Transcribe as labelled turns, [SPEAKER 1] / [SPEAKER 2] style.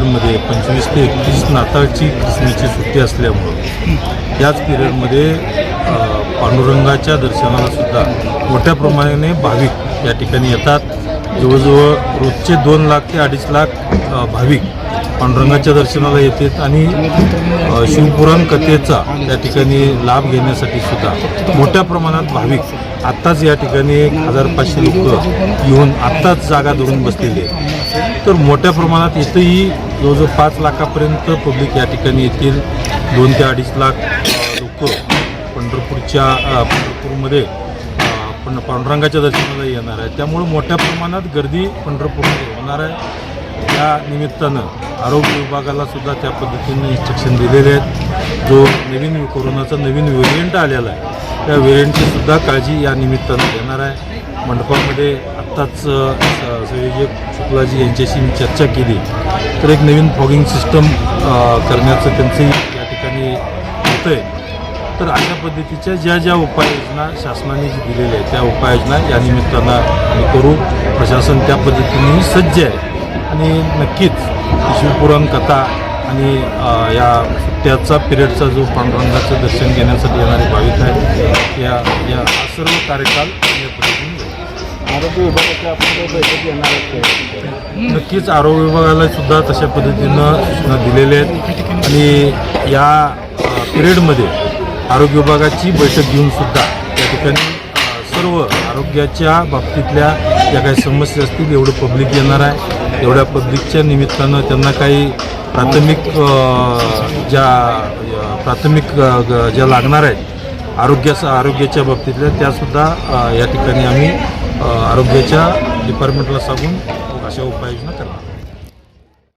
[SPEAKER 1] पिरियडमध्ये पंचवीस ते एकतीस नाताळची ख्रिसमसची सुट्टी असल्यामुळं याच पिरियडमध्ये पांडुरंगाच्या दर्शनाला सुद्धा मोठ्या प्रमाणाने भाविक या ठिकाणी येतात. जवळजवळ रोजचे दोन लाख ते अडीच लाख भाविक पांडुरंगाच्या दर्शनाला येतात आणि शिवपुराण कथेचा या ठिकाणी लाभ घेण्यासाठी सुद्धा मोठ्या प्रमाणात भाविक आत्ताच या ठिकाणी एक हजार पाचशे लोक येऊन आत्ताच जागा धरून बसलेली तर मोठ्या प्रमाणात इथंही जवळजवळ पाच लाखापर्यंत पब्लिक या ठिकाणी येतील. दोन ते अडीच लाख लोक पंढरपूरच्या पंढरपूरमध्ये पण पांडुरंगाच्या दर्शनाला येणार आहे. त्यामुळं मोठ्या प्रमाणात गर्दी पंढरपूरमध्ये होणार आहे. त्या निमित्तानं आरोग्य विभागाला सुद्धा त्या पद्धतीने इन्स्ट्रक्शन दिलेले आहेत. जो नवीन कोरोनाचा नवीन व्हेरियंट आलेला आहे त्या व्हेरियंटचीसुद्धा काळजी या निमित्तानं घेणार आहे. मंडपामध्ये आत्ताच संयोजक शुक्लाजी यांच्याशी मी चर्चा केली तर एक नवीन फॉगिंग सिस्टम करण्याचं त्यांचंही या ठिकाणी होतं आहे तर अशा पद्धतीच्या ज्या ज्या उपाययोजना शासनाने जी दिलेल्या आहेत त्या उपाययोजना या निमित्तानं आम्ही करू. प्रशासन त्या पद्धतीने सज्ज आहे. आणि नक्कीच शिवपुराण कथा आणि या सुट्ट्याचा पिरियडचा जो पांडुरंगाचं दर्शन घेण्यासाठी येणारे भाविक आहेत या या सर्व कार्यकाल या पद्धतीने होईल.
[SPEAKER 2] आरोग्य विभागाच्या आपण काही बैठक घेणार आहेत
[SPEAKER 1] नक्कीच आरोग्य विभागाला सुद्धा तशा पद्धतीनं सूचना दिलेल्या आहेत. आणि या पिरियडमध्ये आरोग्य विभागाची बैठक घेऊन सुद्धा त्या ठिकाणी सर्व आरोग्याच्या बाबतीतल्या ज्या काही समस्या असतील एवढं पब्लिक येणार आहे. एवढ्या पब्लिकच्या निमित्तानं त्यांना काही प्राथमिक ज्या प्राथमिक ग- ज्या लागणार आहेत आरोग्याचा आरोग्याच्या बाबतीतल्या त्यासुद्धा या ठिकाणी आम्ही आरोग्याच्या डिपार्टमेंटला सांगून अशा उपाययोजना करणार